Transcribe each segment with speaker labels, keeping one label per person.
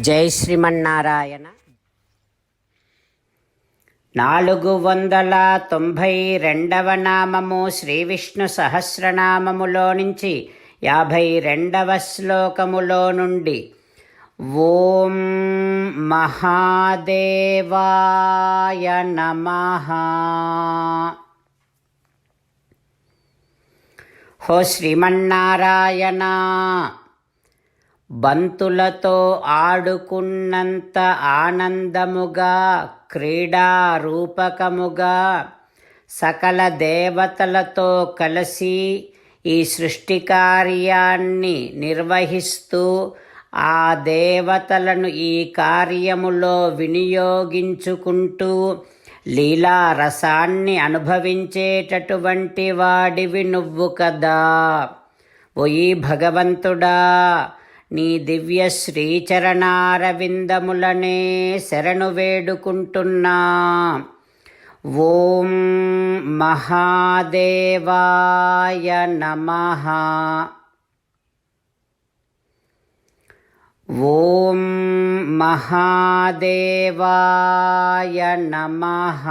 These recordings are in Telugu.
Speaker 1: జై శ్రీమన్నారాయణ. నాలుగు వందల తొంభై రెండవ నామము శ్రీ విష్ణు సహస్రనామములో నుంచి యాభై రెండవ శ్లోకములో నుండి ఓం మహాదేవాయ నమ. హో శ్రీమన్నారాయణ. బంతులతో ఆడుకున్నంత ఆనందముగా క్రీడారూపకముగా సకల దేవతలతో కలిసి ఈ సృష్టి కార్యాన్ని నిర్వహిస్తూ ఆ దేవతలను ఈ కార్యములో వినియోగించుకుంటూ లీలారసాన్ని అనుభవించేటటువంటి వాడివి నువ్వు కదా. ఓయి భగవంతుడా నీ దివ్య శ్రీచరణారవిందములనే శరణు వేడుకుంటున్నా. ఓం మహాదేవాయ నమః. ఓం మహాదేవాయ నమః.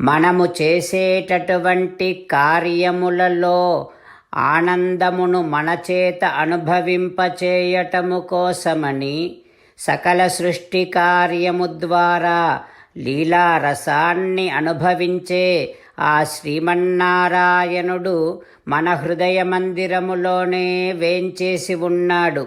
Speaker 1: మనము చేసేటటువంటి కార్యములలో ఆనందమును మన చేత అనుభవింపచేయటము కోసమని సకల సృష్టి కార్యము ద్వారా లీలారసాన్ని అనుభవించే ఆ శ్రీమన్నారాయణుడు మన హృదయ మందిరములోనే వేంచేసి ఉన్నాడు.